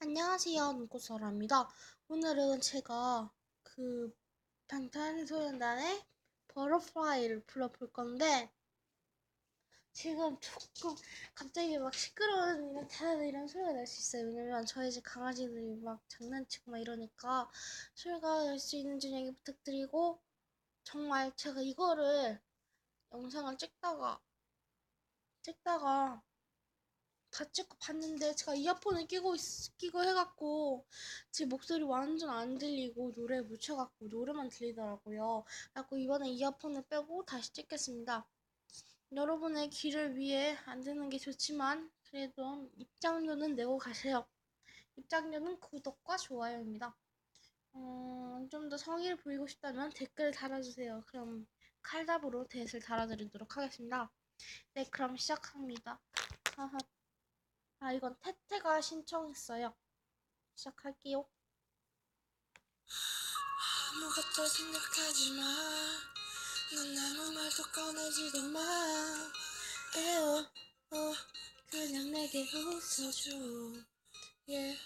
안녕하세요, 눈꽃사라입니다. 오늘은 제가 그 방탄소년단의 버터플라이를 불러볼 건데 지금 조금 갑자기 막 시끄러운 이런 이런 소리가 날 수 있어요. 왜냐면 저희 집 강아지들이 막 장난치고 막 이러니까 소리가 날 수 있는지 얘기 부탁드리고 정말 제가 이거를 영상을 찍다가 찍다가 다 찍고 봤는데 제가 이어폰을 끼고 있, 끼고 해갖고 제 목소리 완전 안 들리고 노래에 묻혀갖고 노래만 들리더라고요. 그래갖고 이번에 이어폰을 빼고 다시 찍겠습니다. 여러분의 귀를 위해 안 듣는 게 좋지만 그래도 입장료는 내고 가세요. 입장료는 구독과 좋아요입니다. 음, 좀 더 성의를 보이고 싶다면 댓글 달아주세요. 그럼 칼답으로 댓을 달아드리도록 하겠습니다. 네, 그럼 시작합니다. 하하. 아, 이건 태태가 신청했어요. 시작할게요. 아무것도 생각하지 마. 넌 아무 말도 꺼내지도 마. 에어, 어, 그냥 내게 웃어줘. 예.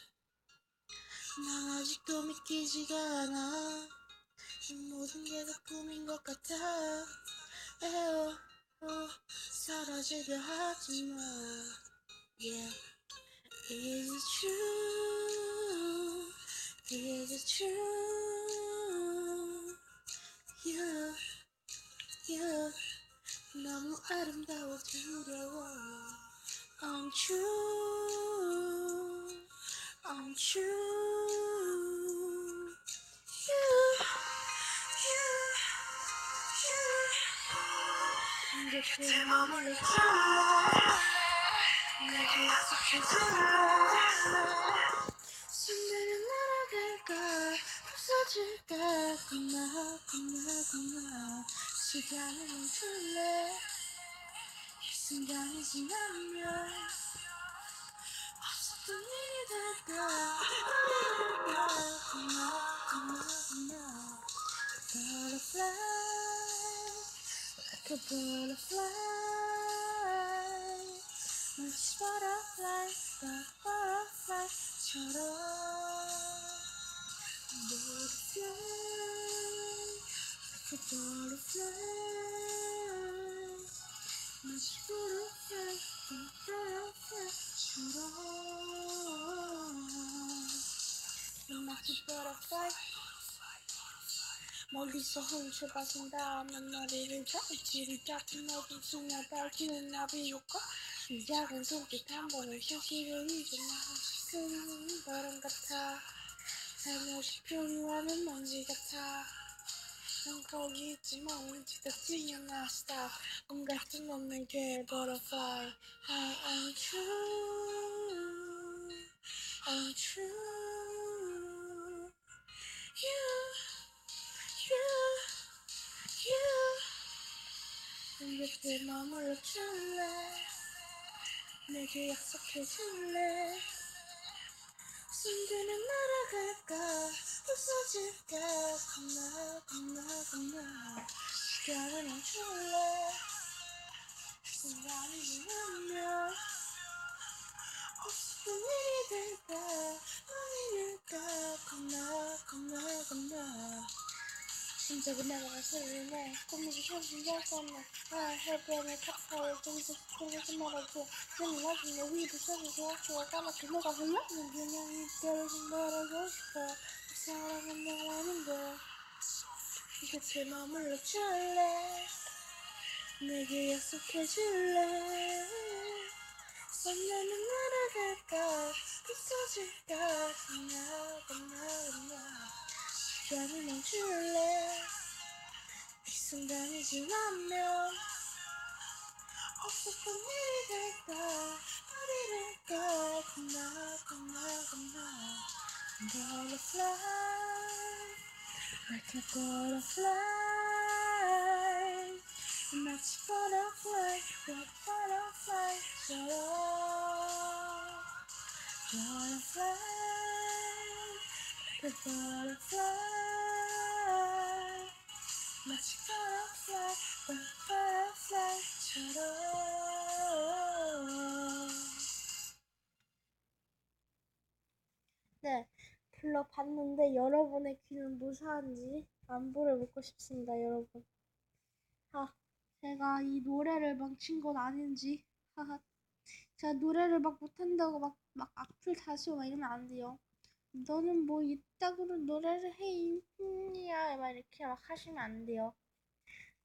난 아직도 믿기지가 않아. 이 모든 게 다 꿈인 것 같아. 에어, 어, 사라지게 하지 마. Yeah. Is it true? Is it true? You, you 너무 아름다워 두려워. I'm true. I'm true. You, you, you. 이제 내 맘을 시간을 멈출래 이 Butterfly like a butterfly 마치 butterfly, but butterfly처럼 butterfly, like a butterfly 마치 butterfly, but butterfly처럼 마치 butterfly 멀리서 훔쳐봐준 다음에 머리를 잡지를 잡힌 어둠 속에 밝히는 나비 효과. 이 작은 손짓 한 번에 현실을 잊어나 끄는 바람 같아. 살며시 표류하는 먼지 같아. 난 거기 있지만 왠지도 튀어나왔어. 꿈 같은 넌 내게 butterfly I am true. I'm true. You 내 맘을 줄래? 내게 약속해 줄래? 순간은 날아갈까? 부서질까? 겁나 겁나 겁나. 시간을 멈출 심장이 날아가 소리네 꿈이지 현실 될거나 아 해변의 카파를 좀더 속에서 말아줘 나는 나중에 위로 서서 좋아 까맣게 너가 흘러는 그냥 이별을 좀 말하고 싶어. 그 사랑은 너라는데. 이제 제 맘을 놓줄래? 내게 약속해줄래? 선녀는 날아갈까? 부서질까? 겁나 겁나 겁나 시간을 멈출래 이 순간이 지나면 없었던 일이 될까 어디를까 겁나 겁나 겁나 Butterfly like a butterfly 마치 butterfly like butterfly처럼 네, 불러봤는데 여러분의 귀는 무사한지 안부를 묻고 싶습니다, 여러분. 아, 제가 이 노래를 망친 건 아닌지. 하하. 제가 노래를 막 못한다고 막, 막 악플 다시고 막 이러면 안 돼요. 너는 뭐 이따구로 노래를 해, 있냐. 막 이렇게 막 하시면 안 돼요.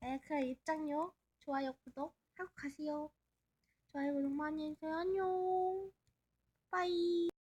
네, 그럼 입장료, 좋아요, 구독 하고 가세요. 좋아요, 구독 많이 해주세요. 안녕. 빠이.